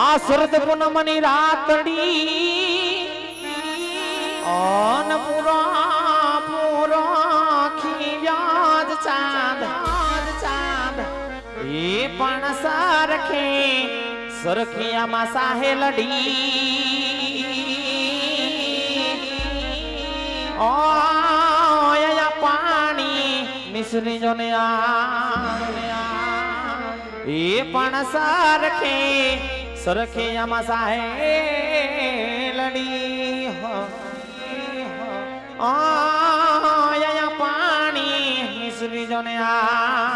આ શરદ પૂનમની રાતડી ઓન પુરા પૂરા ખીયાજ ચાંદ ચાંદ. એ પણ સરખે સરખિયામાં સાહેલડી ઓય પાણી મિશ્રી જોને આ. એ પણ સરખે સરખે આમાં સાહેલડી આયા પાણી મિશ્રી જોને આજ પણ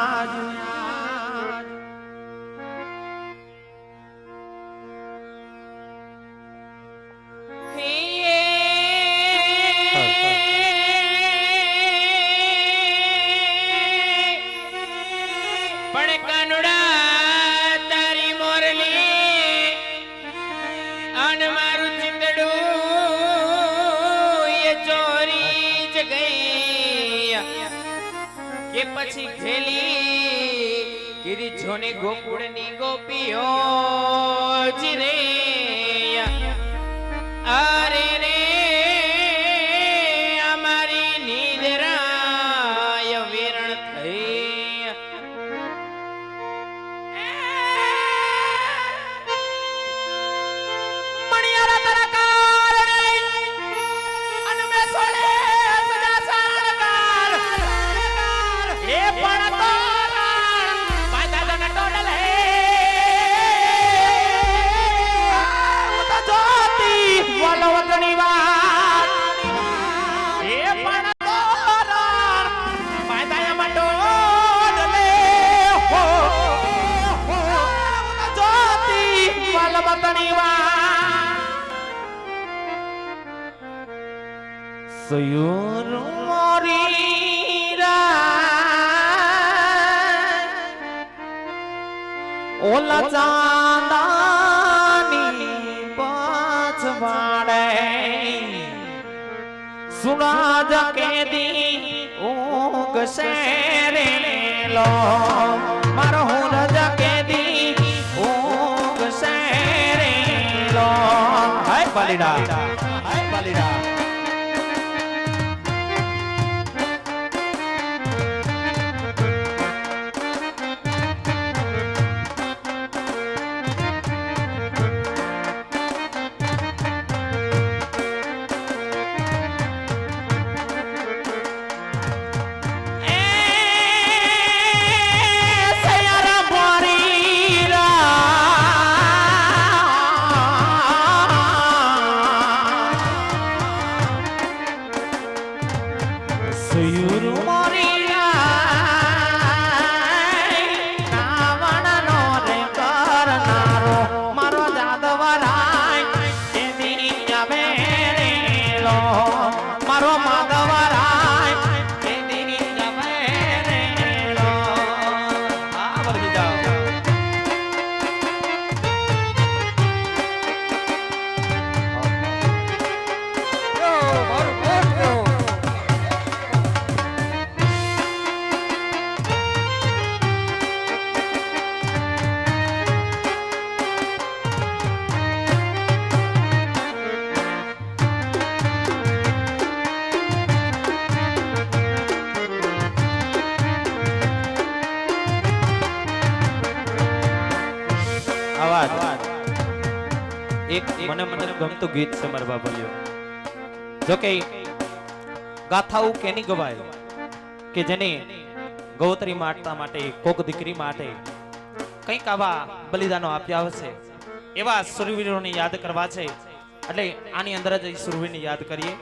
ગીરી ગોકુળની ગોપીઓ જ રે સયુર મોરી ઓલા ચાંદાની પાછવાડે સુરાજ કેદી ઊંઘ શેરે લો. મારો હું રજ કેદી ઊંઘ શેરે લો. હાય બલિડા. હાય બલિડા. ગમતું ગીત છે મારા બાબલિયો જોકે ગાથાઓ કેની ગવાય? કે જેને ગૌતરી માટતા માટે, કોક દીકરી માટે કંઈક આવા બલિદાનો આપ્યા હશે? એવા સુરવીરોને યાદ કરવા છે? એટલે આની અંદર જ સુરવીરને યાદ કરીએ.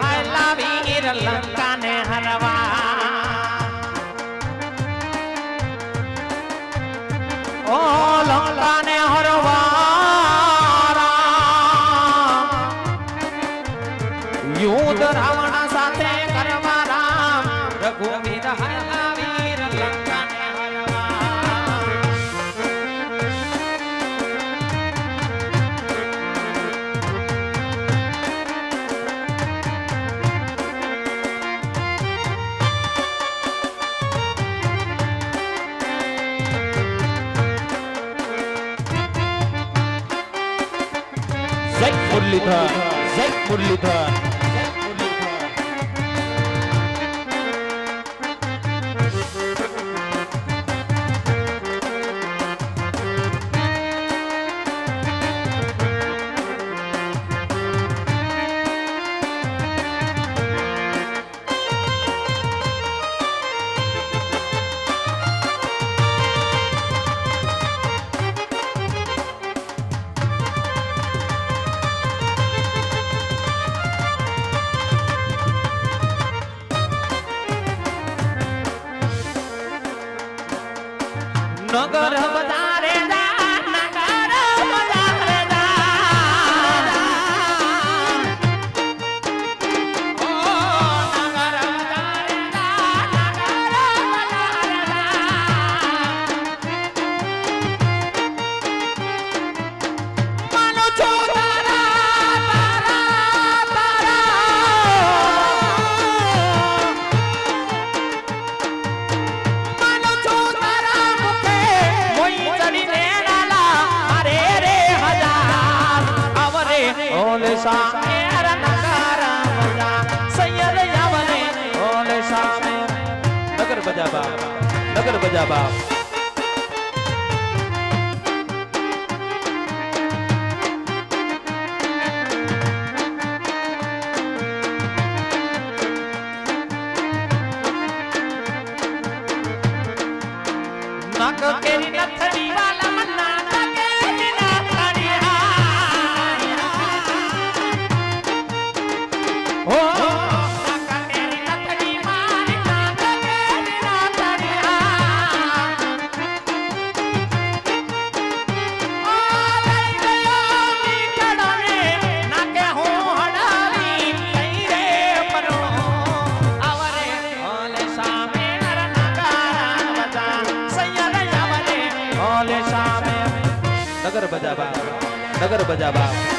હાલા વીર લંકા ને હરવા. ઓ લંકા मुरलीधर जय मुरलीधर ઝુમર બજા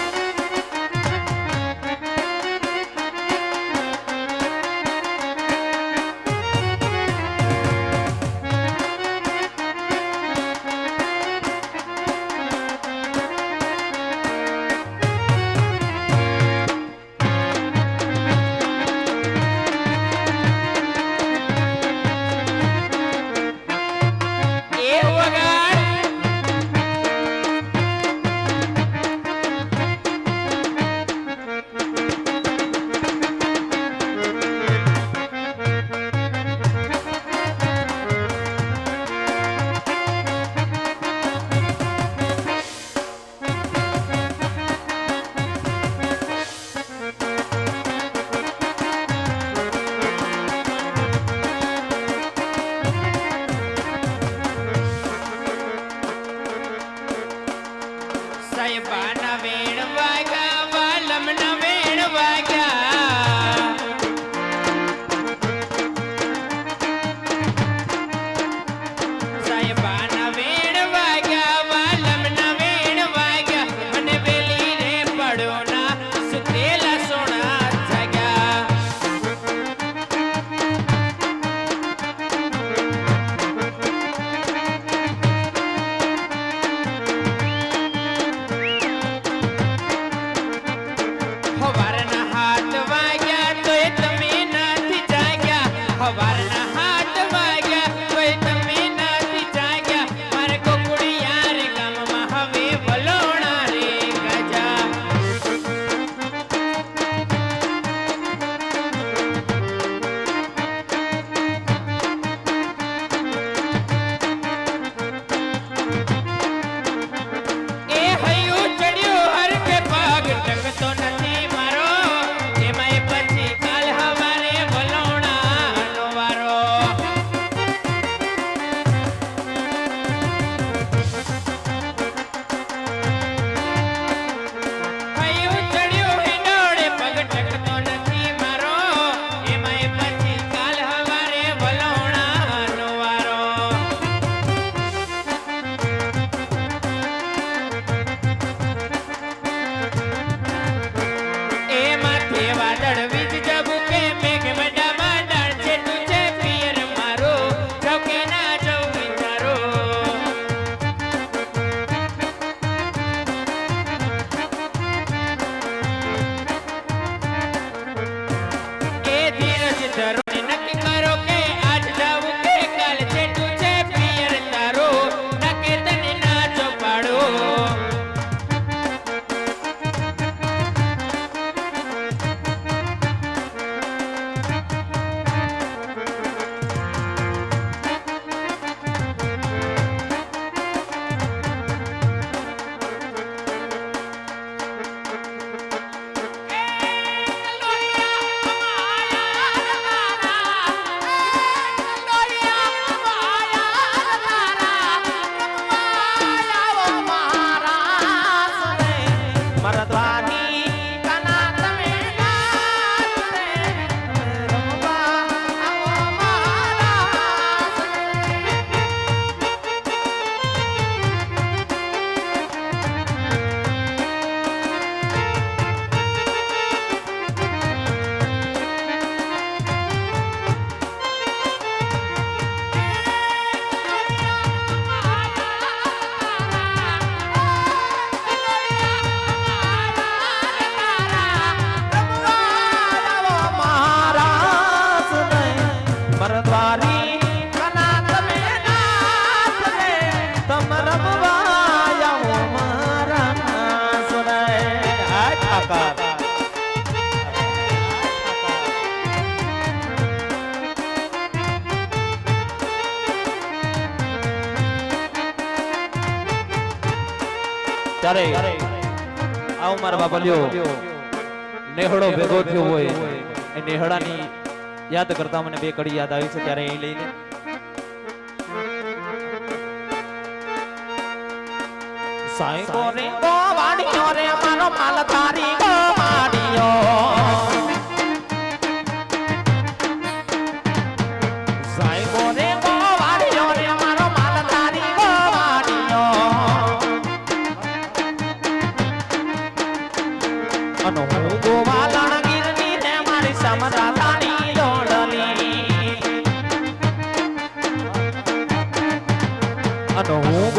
ત્યારે આવો મારા બાપા લ્યો નેહડો ભેગો થયો હોય. એ નેહડાની યાદ કરતા મને બે કડી યાદ આવી છે ત્યારે એ લઈને. સાઈ ગો રે ગો વાડીઓ રે મારો માલ તારી ગો વાડીઓ I don't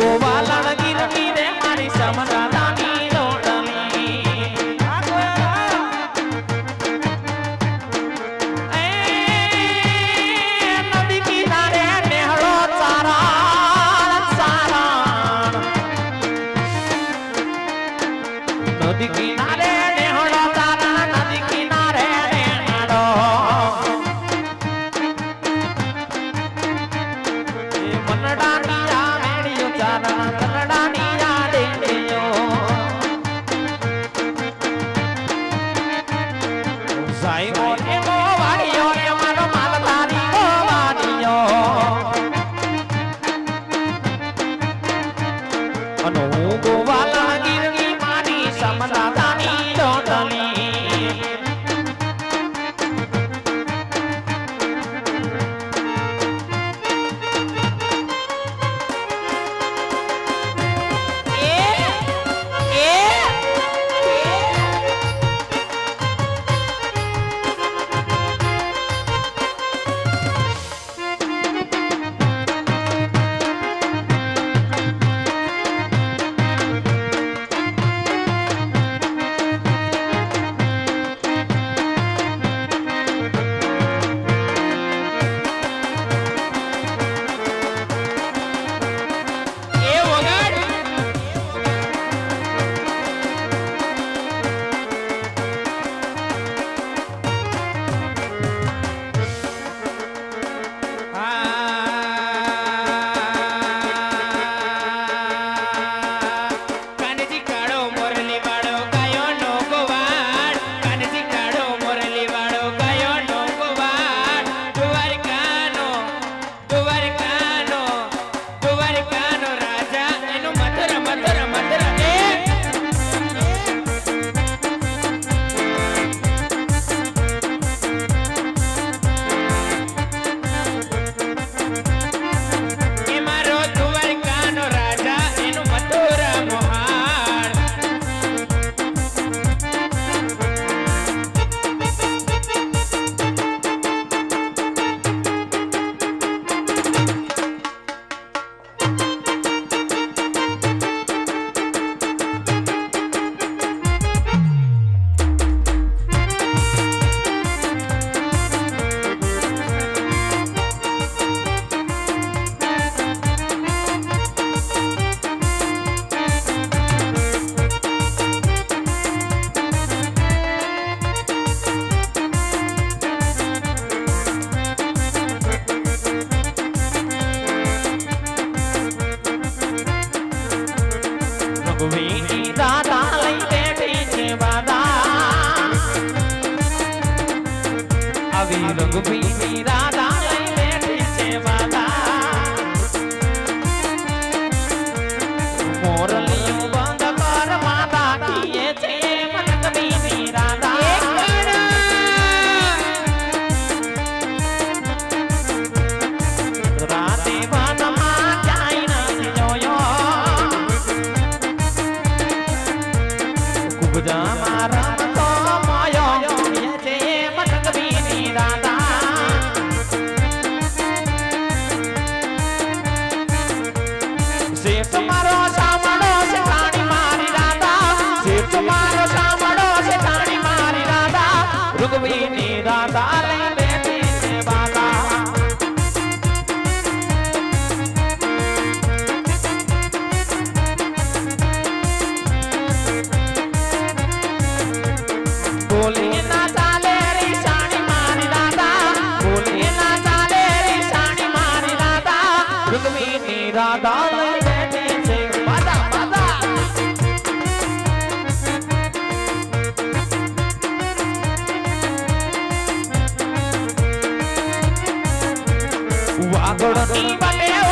E bateu.